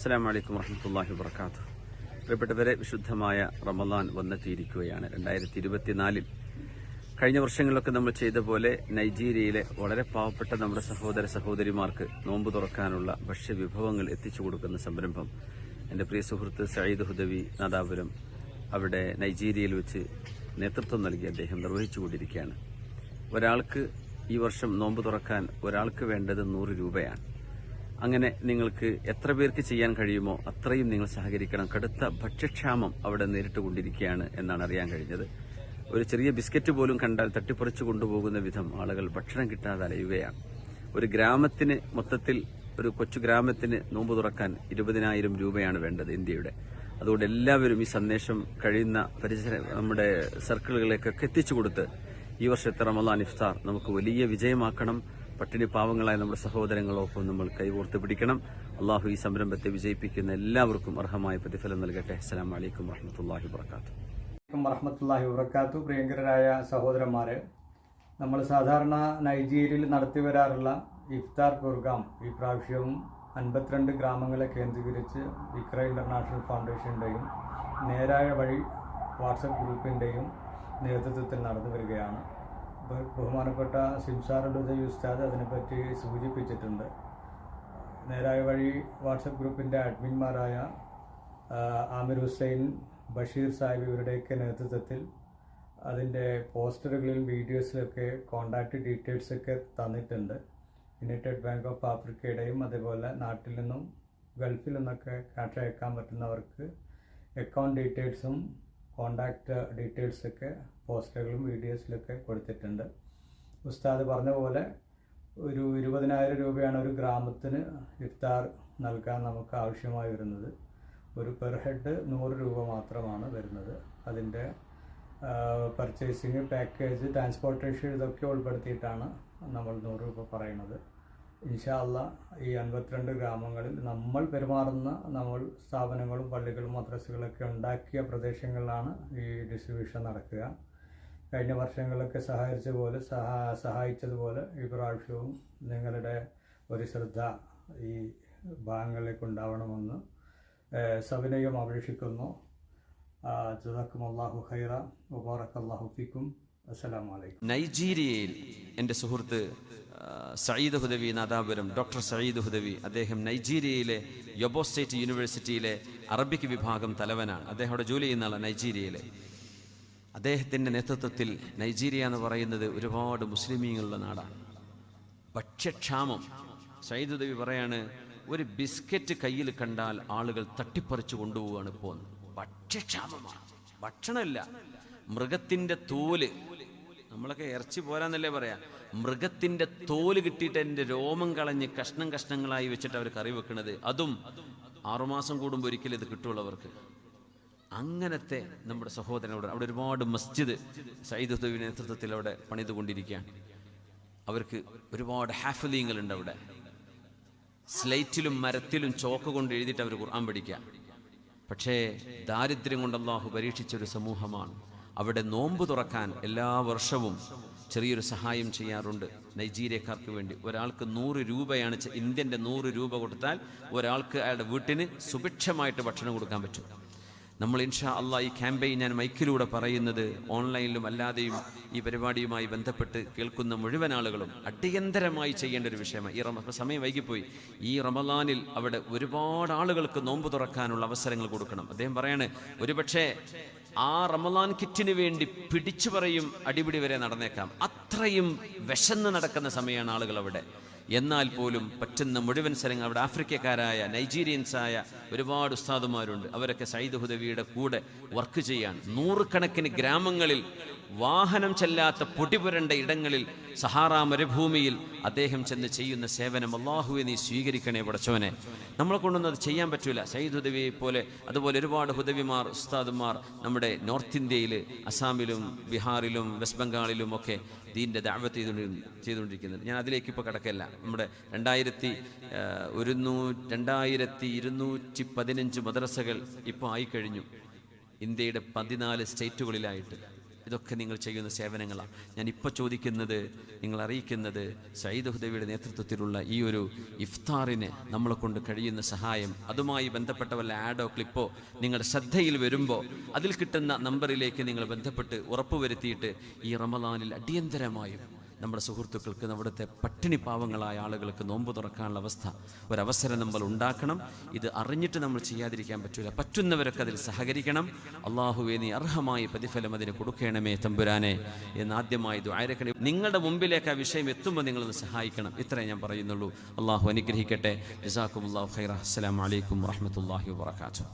അസ്സാം വലൈക്കും വർഹമത്തല്ലാഹി വർക്കാത്തു പ്രിയപ്പെട്ടവരെ വിശുദ്ധമായ റമദാൻ വന്നെത്തിയിരിക്കുകയാണ് രണ്ടായിരത്തി ഇരുപത്തിനാലിൽ കഴിഞ്ഞ വർഷങ്ങളിലൊക്കെ നമ്മൾ ചെയ്ത പോലെ നൈജീരിയയിലെ വളരെ പാവപ്പെട്ട നമ്മുടെ സഹോദര സഹോദരിമാർക്ക് നോമ്പ് തുറക്കാനുള്ള ഭക്ഷ്യവിഭവങ്ങൾ എത്തിച്ചു കൊടുക്കുന്ന സംരംഭം എന്റെ പ്രിയ സുഹൃത്ത് സയ്യിദ് ഹുദവി നാദാപുരം അവിടെ നൈജീരിയയിൽ വെച്ച് നേതൃത്വം നൽകി അദ്ദേഹം നിർവഹിച്ചുകൊണ്ടിരിക്കുകയാണ് ഒരാൾക്ക് ഈ വർഷം നോമ്പ് തുറക്കാൻ ഒരാൾക്ക് വേണ്ടത് നൂറ് രൂപയാണ്. അങ്ങനെ നിങ്ങൾക്ക് എത്ര പേർക്ക് ചെയ്യാൻ കഴിയുമോ അത്രയും നിങ്ങൾ സഹകരിക്കണം. കടുത്ത ഭക്ഷ്യക്ഷാമം അവിടെ നേരിട്ട് കൊണ്ടിരിക്കുകയാണ് എന്നാണ് അറിയാൻ കഴിഞ്ഞത്. ഒരു ചെറിയ ബിസ്ക്കറ്റ് പോലും കണ്ടാൽ തട്ടിപ്പറിച്ചു കൊണ്ടുപോകുന്ന വിധം ആളുകൾ ഭക്ഷണം കിട്ടാതെ അലയുകയാണ്. ഒരു ഗ്രാമത്തിന് മൊത്തത്തിൽ ഒരു കൊച്ചു ഗ്രാമത്തിന് നോമ്പ് തുറക്കാൻ ഇരുപതിനായിരം രൂപയാണ് വേണ്ടത് ഇന്ത്യയുടെ. അതുകൊണ്ട് എല്ലാവരും ഈ സന്ദേശം കഴിയുന്ന പരിസര നമ്മുടെ സർക്കിളുകളിലേക്കൊക്കെ എത്തിച്ചു കൊടുത്ത് ഈ വർഷത്തെ റമദാൻ ഇഫ്താർ നമുക്ക് വലിയ വിജയമാക്കണം. പട്ടിണി പാവങ്ങളായ നമ്മുടെ സഹോദരങ്ങളോടൊപ്പം നമ്മൾ കൈകോർത്ത് പിടിക്കണം. അള്ളാഹു ഈ സംരംഭത്തെ വിജയിപ്പിക്കുന്ന എല്ലാവർക്കും അർഹമായ പ്രതിഫലം നൽകട്ടെ. അസ്സാം വലൈക്കും വറഹമത്തല്ലാഹി അലൈക്കും വറഹമത്തല്ലാഹി വബർക്കാത്തു പ്രിയങ്കരായ സഹോദരന്മാരെ നമ്മൾ സാധാരണ നൈജീരിയയിൽ നടത്തി വരാറുള്ള ഇഫ്താർ പ്രോഗ്രാം ഈ പ്രാവശ്യവും അൻപത്തിരണ്ട് ഗ്രാമങ്ങളെ കേന്ദ്രീകരിച്ച് ഇക്ര ഇന്റർനാഷണൽ ഫൗണ്ടേഷന്റെയും നേരായ വഴി വാട്സപ്പ് ഗ്രൂപ്പിന്റെയും നേതൃത്വത്തിൽ നടന്നു വരികയാണ്. ബഹുമാനപ്പെട്ട ഉദയ ഉസ്താദ് അതിനെപ്പറ്റി സൂചിപ്പിച്ചിട്ടുണ്ട്. നേരായ വഴി വാട്സപ്പ് ഗ്രൂപ്പിന്റെ അഡ്മിന്മാരായ ആമിർ ഹുസൈൻ ബഷീർ സാഹിബ് ഇവരുടെയൊക്കെ നേതൃത്വത്തിൽ അതിന്റെ പോസ്റ്ററുകളിലും വീഡിയോസിലൊക്കെ ഡീറ്റെയിൽസ് ഒക്കെ തന്നിട്ടുണ്ട്. യുണൈറ്റഡ് ബാങ്ക് ഓഫ് ആഫ്രിക്കയുടെയും അതേപോലെ നാട്ടിൽ നിന്നും ഗൾഫിൽ നിന്നൊക്കെ ക്യാഷ് അയക്കാൻ പറ്റുന്നവർക്ക് അക്കൗണ്ട് ഡീറ്റെയിൽസും കോണ്ടാക്ട് ഡീറ്റെയിൽസൊക്കെ പോസ്റ്ററുകളും വീഡിയോസിലൊക്കെ കൊടുത്തിട്ടുണ്ട്. ഉസ്താദ് പറഞ്ഞ പോലെ ഒരു ഇരുപതിനായിരം രൂപയാണ് ഒരു ഗ്രാമത്തിന് ഇഫ്താർ നൽകാൻ നമുക്ക് ആവശ്യമായി വരുന്നത്. ഒരു പെർ ഹെഡ് നൂറ് രൂപ മാത്രമാണ് വരുന്നത്. അതിന്റെ പർച്ചേസിങ് പാക്കേജ് ട്രാൻസ്പോർട്ടേഷൻ ഇതൊക്കെ ഉൾപ്പെടുത്തിയിട്ടാണ് നമ്മൾ നൂറ് രൂപ പറയുന്നത്. ഇൻഷാ അല്ലാ ഈ അൻപത്തിരണ്ട് ഗ്രാമങ്ങളിൽ നമ്മൾ പെരുമാറുന്ന നമ്മൾ സ്ഥാപനങ്ങളും പള്ളികളും മദ്രസകളൊക്കെ ഉണ്ടാക്കിയ പ്രദേശങ്ങളിലാണ് ഈ ഡിസ്ട്രിബ്യൂഷൻ നടക്കുക. കഴിഞ്ഞ വർഷങ്ങളിലൊക്കെ സഹായിച്ച പോലെ സഹാ സഹായിച്ചതുപോലെ ഈ പ്രാവശ്യവും നിങ്ങളുടെ ഒരു ശ്രദ്ധ ഈ ഭാഗങ്ങളിലേക്ക് ഉണ്ടാവണമെന്ന് സവിനയം അപേക്ഷിക്കുന്നു. ജസാക്കും അള്ളാഹു ഖൈറ മുബാറക് അള്ളാഹു ഫിക്കും. നൈജീരിയയിൽ എന്റെ സുഹൃത്ത് സയ്യിദ് ഹുദവി നാദാപുരം ഡോക്ടർ സയ്യിദ് ഹുദവി അദ്ദേഹം നൈജീരിയയിലെ യൊബോ സ്റ്റേറ്റ് യൂണിവേഴ്സിറ്റിയിലെ അറബിക് വിഭാഗം തലവനാണ്. അദ്ദേഹം അവിടെ ജോലി ചെയ്യുന്ന നൈജീരിയയിലെ. അദ്ദേഹത്തിന്റെ നേതൃത്വത്തിൽ നൈജീരിയ എന്ന് പറയുന്നത് ഒരുപാട് മുസ്ലിമീങ്ങളുള്ള നാടാണ്. ഭക്ഷ്യക്ഷാമം. സയ്യിദ് ഹുദവി പറയാണ് ഒരു ബിസ്ക്കറ്റ് കയ്യിൽ കണ്ടാൽ ആളുകൾ തട്ടിപ്പറിച്ചു കൊണ്ടുപോവുകയാണ് ഇപ്പോൾ ഭക്ഷ്യക്ഷാമമാണ്. ഭക്ഷണമില്ല. മൃഗത്തിന്റെ തോൽ നമ്മളൊക്കെ ഇറച്ചി പോരാന്നല്ലേ പറയാ? മൃഗത്തിന്റെ തോൽ കിട്ടിയിട്ട് എന്റെ രോമം കളഞ്ഞ് കഷ്ണം കഷ്ണങ്ങളായി വെച്ചിട്ട് അവർ കറി വെക്കണത്. അതും ആറുമാസം കൂടുമ്പോൾ ഒരിക്കലും ഇത് കിട്ടുള്ളവർക്ക് അങ്ങനത്തെ നമ്മുടെ സഹോദരനോട് അവിടെ ഒരുപാട് മസ്ജിദ് സയ്യിദ് ഹുദവിന്റെ നേതൃത്വത്തിൽ അവിടെ പണിതുകൊണ്ടിരിക്കുകയാണ്. അവർക്ക് ഒരുപാട് ഹാഫലീങ്ങളുണ്ട് അവിടെ. സ്ലൈറ്റിലും മരത്തിലും ചോക്ക് കൊണ്ട് എഴുതിയിട്ട് അവർ ഖുർആൻ പഠിക്കുക. പക്ഷേ ദാരിദ്ര്യം കൊണ്ട് അള്ളാഹു പരീക്ഷിച്ച ഒരു സമൂഹമാണ്. അവിടെ നോമ്പ് തുറക്കാൻ എല്ലാ വർഷവും ചെറിയൊരു സഹായം ചെയ്യാറുണ്ട്. നൈജീരിയക്കാർക്ക് വേണ്ടി. ഒരാൾക്ക് നൂറ് രൂപയാണ് ഇന്ത്യന്റെ നൂറ് രൂപ കൊടുത്താൽ ഒരാൾക്ക് അയാളുടെ വീട്ടിന് സുഭിക്ഷമായിട്ട് ഭക്ഷണം കൊടുക്കാൻ പറ്റും. നമ്മൾ ഇൻഷാ അള്ളാ ഈ ക്യാമ്പയിൻ ഞാൻ മൈക്കിലൂടെ പറയുന്നത് ഓൺലൈനിലും അല്ലാതെയും ഈ പരിപാടിയുമായി ബന്ധപ്പെട്ട് കേൾക്കുന്ന മുഴുവൻ ആളുകളും അടിയന്തരമായി ചെയ്യേണ്ട ഒരു വിഷയമാണ് ഈ റമ സമയം വൈകിപ്പോയി. ഈ റമലാനിൽ അവിടെ ഒരുപാട് ആളുകൾക്ക് നോമ്പ് തുറക്കാനുള്ള അവസരങ്ങൾ കൊടുക്കണം. അദ്ദേഹം പറയാണ് ഒരുപക്ഷെ ആ റമലാൻ കിറ്റിന് വേണ്ടി പിടിച്ചു പറയും അടിപിടി വരെ നടന്നേക്കാം. അത്രയും വിശന്ന് നടക്കുന്ന സമയമാണ് ആളുകൾ അവിടെ. എന്നാൽ പോലും പറ്റുന്ന മുഴുവൻ സ്ഥലങ്ങൾ അവിടെ ആഫ്രിക്കക്കാരായ നൈജീരിയൻസായ ഒരുപാട് ഉസ്താദുമാരുണ്ട്. അവരൊക്കെ സയ്യിദ് ഹുദവിയുടെ കൂടെ വർക്ക് ചെയ്യാൻ നൂറുകണക്കിന് ഗ്രാമങ്ങളിൽ വാഹനം ചെല്ലാത്ത പൊടിപുരണ്ട ഇടങ്ങളിൽ സഹാറ മരുഭൂമിയിൽ അദ്ദേഹം ചെന്ന് ചെയ്യുന്ന സേവനം അള്ളാഹുവെ നീ സ്വീകരിക്കണേ പടച്ചവനെ. നമ്മളെ കൊണ്ടൊന്നും അത് ചെയ്യാൻ പറ്റൂല. സയ്യിദ് ഹുദവിയെ പോലെ അതുപോലെ ഒരുപാട് ഹുദവിമാർ ഉസ്താദുമാർ നമ്മുടെ നോർത്ത് ഇന്ത്യയിൽ അസാമിലും ബീഹാറിലും വെസ്റ്റ് ബംഗാളിലും ഒക്കെ ദീന്റെ ദാവത്ത് ചെയ്തുകൊണ്ട് ചെയ്തുകൊണ്ടിരിക്കുന്നത്. ഞാൻ അതിലേക്ക് ഇപ്പോൾ കിടക്കല്ല. നമ്മുടെ രണ്ടായിരത്തി ഒരുന്നൂ രണ്ടായിരത്തി ഇരുന്നൂറ്റി പതിനഞ്ച് മദ്രസകൾ ഇപ്പോൾ ആയിക്കഴിഞ്ഞു. ഇന്ത്യയുടെ പതിനാല് സ്റ്റേറ്റുകളിലായിട്ട്. ഇതൊക്കെ നിങ്ങൾ ചെയ്യുന്ന സേവനങ്ങളാണ് ഞാൻ ഇപ്പോൾ ചോദിക്കുന്നത് നിങ്ങൾ അറിയിക്കുന്നത് സയ്യിദ് ഹുദവിയുടെ നേതൃത്വത്തിലുള്ള ഈ ഒരു ഇഫ്താറിന് നമ്മളെ കൊണ്ട് കഴിയുന്ന സഹായം. അതുമായി ബന്ധപ്പെട്ട വല്ല ആഡോ ക്ലിപ്പോ നിങ്ങളുടെ ശ്രദ്ധയിൽ വരുമ്പോൾ അതിൽ കിട്ടുന്ന നമ്പറിലേക്ക് നിങ്ങൾ ബന്ധപ്പെട്ട് ഉറപ്പുവരുത്തിയിട്ട് ഈ റമദാനിൽ അടിയന്തരമായും നമ്മുടെ സുഹൃത്തുക്കൾക്ക് നമ്മുടെ പട്ടിണി പാവങ്ങളായ ആളുകൾക്ക് നോമ്പ് തുറക്കാനുള്ള അവസ്ഥ ഒരവസരം നമ്മൾ ഉണ്ടാക്കണം. ഇത് അറിഞ്ഞിട്ട് നമ്മൾ ചെയ്യാതിരിക്കാൻ പറ്റില്ല പറ്റുന്നവരൊക്കെ അതിൽ സഹകരിക്കണം. അള്ളാഹുവെ നീ അർഹമായി പ്രതിഫലം അതിന് കൊടുക്കണമേ തമ്പുരാനെ എന്ന് ആദ്യമായി ആയിരക്കണി നിങ്ങളുടെ മുമ്പിലേക്ക് ആ വിഷയം എത്തുമ്പോൾ നിങ്ങളൊന്ന് സഹായിക്കണം. ഇത്രേ ഞാൻ പറയുന്നുള്ളൂ. അള്ളാഹു അനുഗ്രഹിക്കട്ടെ. ജസാക്കും അള്ളാഹു ഖൈറ വാഹമത്തല്ലാഹി വബറകാതുഹു.